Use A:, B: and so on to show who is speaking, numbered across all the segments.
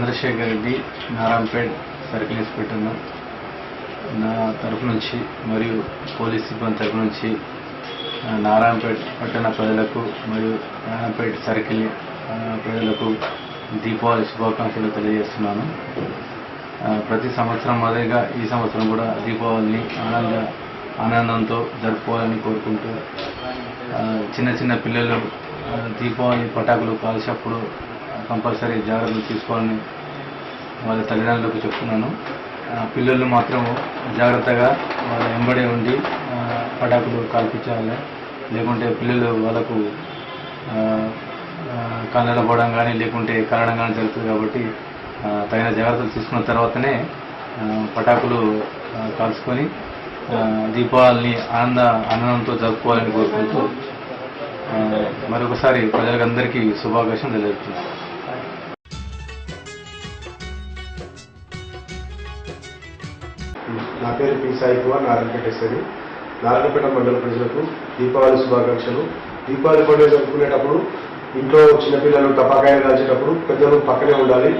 A: Chandrasekhar Reddy Narayanpet circle inspector నా తరపు నుంచి మరియు పోలీస్ సిబ్బంది తరపు నుంచి నారాయణపేట నారాయణపేట్ పట్టణ ప్రజలకు మరియు నారాయణపేట్ సర్కిల్ ప్రజలకు దీపావళి శుభాకాంక్షలు తెలియజేస్తున్నాను. ప్రతి సంవత్సరం మాదిరిగా ఈ సంవత్సరం కూడా దీపావళిని ఆనంద ఆనందంతో జరుపుకోవాలని కోరుకుంటూ చిన్న చిన్న పిల్లలు దీపావళి పటాకులు కాల్చేటప్పుడు కంపల్సరీ జాగ్రత్తలు తీసుకోవాలని వాళ్ళ తల్లిదండ్రులకు చెప్తున్నాను. పిల్లలు మాత్రం జాగ్రత్తగా వాళ్ళ వెంబడి ఉండి పటాకులు కాల్పించాలి. లేకుంటే పిల్లలు వాళ్ళకు ఆ, కళ్ళలో కానీ లేకుంటే కారడం కానీ జరుగుతుంది కాబట్టి తగిన జాగ్రత్తలు తీసుకున్న తర్వాతనే పటాకులు కాల్చుకొని దీపావళిని ఆనంద ఆనందంతో జరుపుకోవాలని కోరుకుంటూ మరొకసారి ప్రజలందరికీ శుభాకాంక్షలు తెలియజేస్తున్నాను.
B: నా పేరు పి. సాయి కుమార్ నారాయణపేట వెంకటేశ్వరి నారాయణపేట మండల ప్రజలకు దీపావళి శుభాకాంక్షలు. దీపావళి పండుగ జరుపుకునేటప్పుడు ఇంట్లో చిన్నపిల్లలు టపాకాయలు కాల్చేటప్పుడు పెద్దలు పక్కనే ఉండాలి.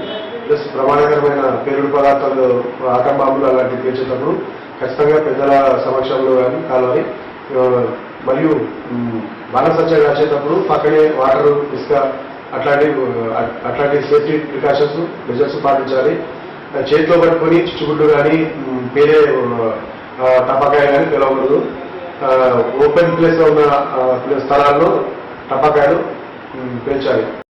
B: ప్లస్ ప్రమాదకరమైన పేరుడు పదార్థాలు ఆటం బాంబులు అలాంటివి పేర్చేటప్పుడు ఖచ్చితంగా పెద్దల సమక్షంలో కానీ కావాలి మరియు మ్, బాణసంచ కాల్చేటప్పుడు పక్కనే వాటర్ ఇసుక అట్లాంటి అట్లాంటి సేఫ్టీ ప్రికాషన్స్ మెజర్స్ పాటించాలి. చేతిలో పట్టుకొని చిచ్చుగుడ్డు కానీ పేరే టపాకాయ కానీ పిలవకూడదు ఓపెన్ ప్లేస్లో ఉన్న స్థలాల్లో టపాకాయలు మ్,